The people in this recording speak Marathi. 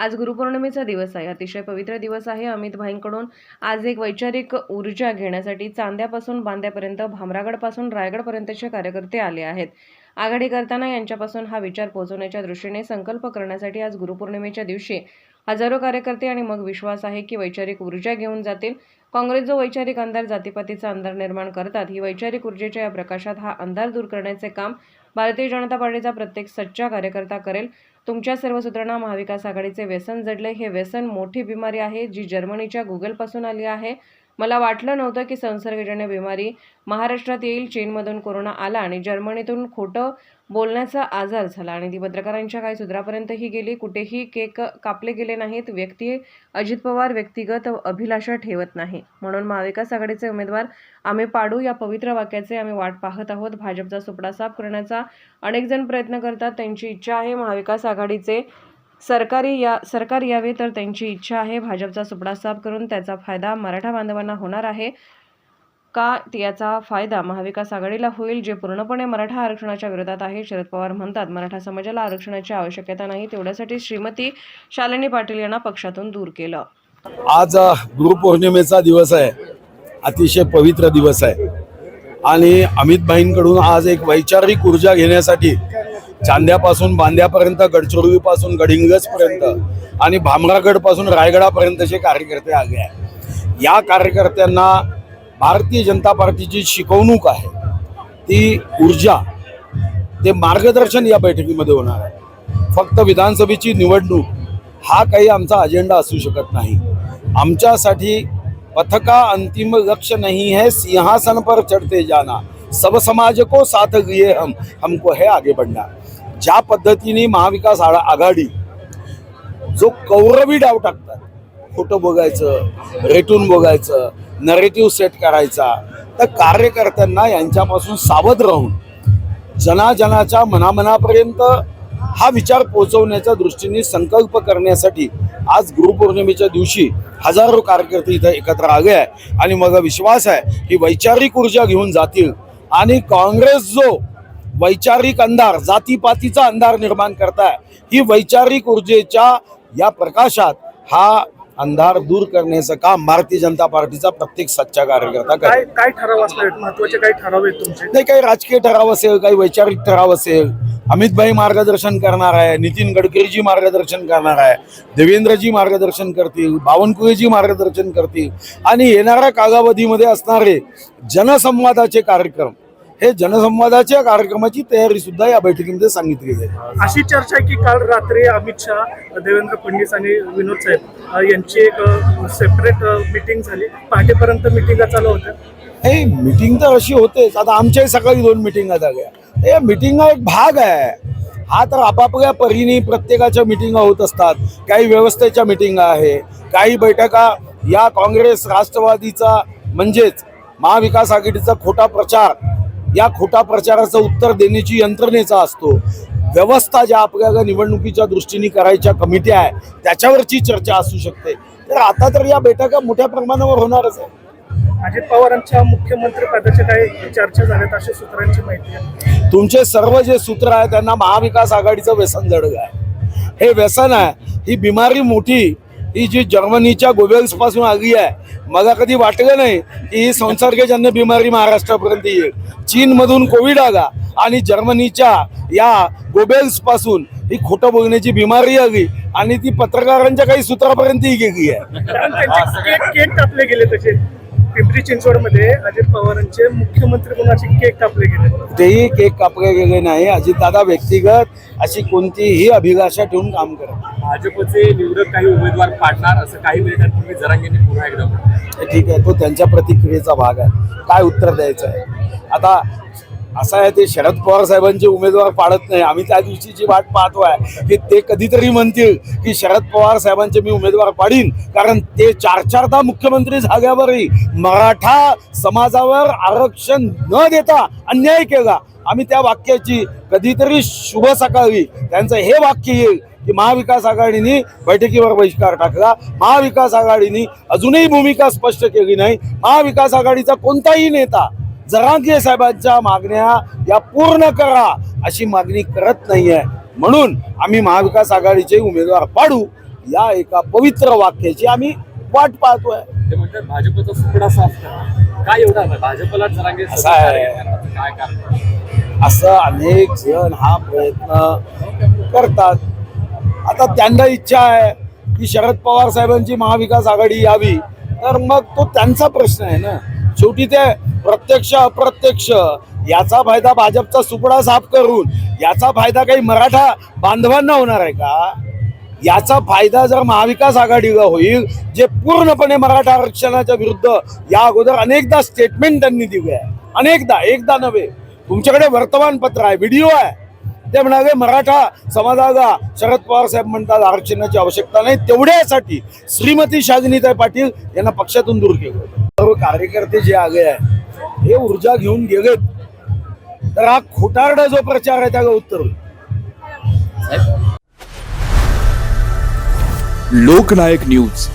आज गुरुपौर्णिमेचा दिवस आहे. अतिशय पवित्र दिवस आहे. अमित भाईंकडून आज एक वैचारिक ऊर्जा घेण्यासाठी चांद्यापासून बांद्यापर्यंत भामरागडपासून रायगडपर्यंतचे कार्यकर्ते आले आहेत. आघाडी करताना यांच्यापासून हा विचार पोहोचवण्याच्या दृष्टीने संकल्प करण्यासाठी आज गुरुपौर्णिमेच्या दिवशी हजारो कार्यकर्ते आणि मग विश्वास आहे की वैचारिक ऊर्जा घेऊन जातील. काँग्रेस जो वैचारिक अंधार जातीपातीचा अंधार निर्माण करतात ही वैचारिक ऊर्जेच्या या प्रकाशात हा अंधार दूर करण्याचे काम भारतीय जनता पार्टीचा प्रत्येक सच्चा कार्यकर्ता करेल. तुमच्या सर्व सूत्रांना महाविकास आघाडीचे व्यसन जडले. हे व्यसन मोठी बिमारी आहे जी जर्मनीच्या गुगलपासून आली आहे. मला वाटलं नव्हतं की संसर्गजन्य बिमारी महाराष्ट्रात येईल चीनमधून कोरोना आला आणि जर्मनीतून खोटं बोलण्याचा आजार झाला. आणि ती पत्रकारांच्या काही सूत्रापर्यंतही गेली. कुठेही केक कापले गेले नाहीत. व्यक्ती अजित पवार व्यक्तिगत अभिलाषा ठेवत नाही. म्हणून महाविकास आघाडीचे उमेदवार आम्ही पाडू या पवित्र वाक्याचे आम्ही वाट पाहत आहोत. भाजपचा सुपडा साफ करण्याचा अनेक जण प्रयत्न करतात. त्यांची इच्छा आहे. महाविकास आघाडीचे सरकारी या सरकार यावे तर त्यांची इच्छा आहे. भाजपचा सुपडा साफ करून त्याचा फायदा मराठा बांधवांना होणार आहे. का याचा फायदा महाविकास आघाडीला होईल जे पूर्णपणे मराठा आरक्षणाच्या विरोधात आहे? शरद पवार म्हणतात मराठा समाजाला आरक्षणाची आवश्यकता नाही. तेवढ्यासाठी श्रीमती शालिनी पाटील यांना पक्षातून दूर केलं. आज गुरुपौर्णिमेचा दिवस आहे. अतिशय पवित्र दिवस आहे. आणि अमित भाईंकडून आज एक वैचारिक ऊर्जा घेण्यासाठी चांद्यापासून बांद्यापर्यंत गडचिरोलीपासून गडिंगजपर्यंत आणि भामरागडपासून रायगडापर्यंतचे कार्यकर्ते आले आहेत. या कार्यकर्त्यांना भारतीय जनता पार्टीची शिकवणूक आहे. ती ऊर्जा ते मार्गदर्शन या बैठकीमध्ये होणार आहे. फक्त विधानसभेची निवडणूक हा काही आमचा अजेंडा असू शकत नाही. आमच्यासाठी पथका अंतिम लक्ष्य नहीं है सिंहासन पर चढ़ते जाना. सब समाज को साथ लिए हम हमको है आगे बढ़ना. ज्या पद्धतीने महाविकास आघाडी जो कौरवी डाव टाकतात खोटं बघायचं रेटून बघायचं नरेटिव्ह सेट करायचा तर कार्यकर्त्यांना यांच्यापासून सावध राहून जनाजनाच्या मनामनापर्यंत हा विचार पोहोचवण्याच्या दृष्टीने संकल्प करण्यासाठी आज गुरुपौर्णिमेच्या दिवशी हजारो कार्यकर्ते इथं एकत्र आले आहे आणि माझा विश्वास आहे की वैचारिक ऊर्जा घेऊन जातील आणि काँग्रेस जो वैचारिक अंधार जातीपातीचा अंधार निर्माण करताय. ही वैचारिक ऊर्जेच्या या प्रकाशात हा अंधार दूर करण्याचं काम भारतीय जनता पार्टीचा प्रत्येक सच्चा कार्यकर्ता काय काय ठराव असणार महत्त्वाचे काय ठराव आहेत तुमचे? नाही काही राजकीय ठराव असेल काही वैचारिक ठराव असेल अमित भाई मार्गदर्शन करणार आहे नितीन गडकरीजी मार्गदर्शन करणार आहे देवेंद्रजी मार्गदर्शन करतील बावनकुळेजी मार्गदर्शन करतील आणि येणाऱ्या कालावधीमध्ये असणारे जनसंवादाचे कार्यक्रम हे जनसंवादाच्या कार्यक्रमाची तयारी सुद्धा या बैठकीमध्ये सांगितली जाईल अशी चर्चा आहे की काल रात्री अमित शहा देवेंद्र फडणवीस आणि विनोद साहेब यांची एक सेपरेट मिटिंग झाली. पहाटेपर्यंत मिटिंगा चालू होत्या. हे मिटिंग तर अशी होतेच. आता आमच्याही सकाळी दोन मिटिंगा झाल्या या मिटिंगा एक भाग आहे. हा तर आपापल्या परीने प्रत्येकाच्या मिटिंगा होत असतात. काही व्यवस्थेच्या मिटिंगा आहे. काही बैठका या काँग्रेस राष्ट्रवादीचा म्हणजेच महाविकास आघाडीचा खोटा प्रचार या खोटा प्रचाराचं उत्तर देण्याची यंत्रणेचा असतो. व्यवस्था ज्या आपल्याला निवडणुकीच्या दृष्टीने करायच्या कमिट्या आहे त्याच्यावरची चर्चा असू शकते. तर आता तर या बैठका मोठ्या प्रमाणावर होणारच आहे अजित पवारांच्या मुख्यमंत्री पदाच्या काही चर्चा झाल्यात अशा सूत्रांची माहिती आहे. तुमचे सर्व जे सूत्र आहे त्यांना महाविकास आघाडीचं व्यसन जडग आहे. हे व्यसन आहे ही बिमारी मोठी ही जी जर्मनीच्या गोबेल्सपासून आली आहे मला कधी वाटलं नाही की ही संसर्गजन्य बिमारी महाराष्ट्रापर्यंत येईल. चीनमधून कोविड आला आणि जर्मनीच्या या गोबेल्सपासून ही खोटं बोलण्याची बिमारी आली आणि ती पत्रकारांच्या काही सूत्रापर्यंतही गेली आहे. कापले गेले पिंपरी चिंचवडमध्ये अजित पवारांचे मुख्यमंत्री म्हणून असे केक कापले गेले. तेही केक कापले गेले नाही. अजितदादा व्यक्तिगत अशी कोणतीही अभिलाषा ठेवून काम करत भाजपचे निवडक काही उमेदवार पाडणार असं काही मिनिटांपूर्वी जरांगेंनी पुन्हा एकदा म्हटलं. ठीक आहे तो त्यांच्या प्रतिक्रियेचा भाग आहे. काय उत्तर द्यायचं आहे? आता असं आहे ते शरद पवार साहेबांचे उमेदवार पाडत नाही. आम्ही त्या दिवशीची वाट पाहतो आहे की ते कधीतरी म्हणतील की शरद पवार साहेबांचे मी उमेदवार पाडीन. कारण ते चार चारदा मुख्यमंत्री झाल्यावरही मराठा समाजावर आरक्षण न देता अन्याय केला. आम्ही त्या वाक्याची कधीतरी शुभ सकाळी त्यांचं हे वाक्य येईल की महाविकास आघाडीने बैठकीवर बहिष्कार टाकला. महाविकास आघाडीने अजूनही भूमिका स्पष्ट केली नाही. महाविकास आघाडीचा कोणताही नेता जरांगे साहेबांच्या मागण्या या पूर्ण करा अशी मागणी करत नाहीये. म्हणून आम्ही महाविकास आघाडीचे उमेदवार पाडू या एका पवित्र वाक्याची आम्ही वाट पाहतोय. ते म्हणतात भाजपचा सुपडा साफ करा. काय एवढा भाजपला जरांगे असं आहे. काय कारण असं अनेक जण हा प्रयत्न करतात. आता त्यांना इच्छा आहे की शरद पवार साहेबांची महाविकास आघाडी यावी. तर मग तो त्यांचा प्रश्न आहे ना. शेवटी ते प्रत्यक्ष अप्रत्यक्ष. याचा फायदा भाजपचा सुपडा साफ करून याचा फायदा काही मराठा बांधवांना होणार आहे का? याचा फायदा जर महाविकास आघाडीला होईल जे पूर्णपणे मराठा आरक्षणाच्या विरुद्ध या अगोदर अनेकदा स्टेटमेंट त्यांनी दिले आहे. अनेकदा एकदा नव्हे. तुमच्याकडे वर्तमानपत्र आहे व्हिडिओ आहे. ते म्हणाले मराठा समाजाला शरद पवार साहेब म्हणतात आरक्षणाची आवश्यकता नाही. तेवढ्यासाठी श्रीमती शालिनीताई पाटील यांना पक्षातून दूर केलं. सर्व कार्यकर्ते जे आले आहे हे ऊर्जा घेऊन गेलेत. तर हा खोटारडा जो प्रचार आहे त्याला उत्तर होईल. लोकनायक न्यूज.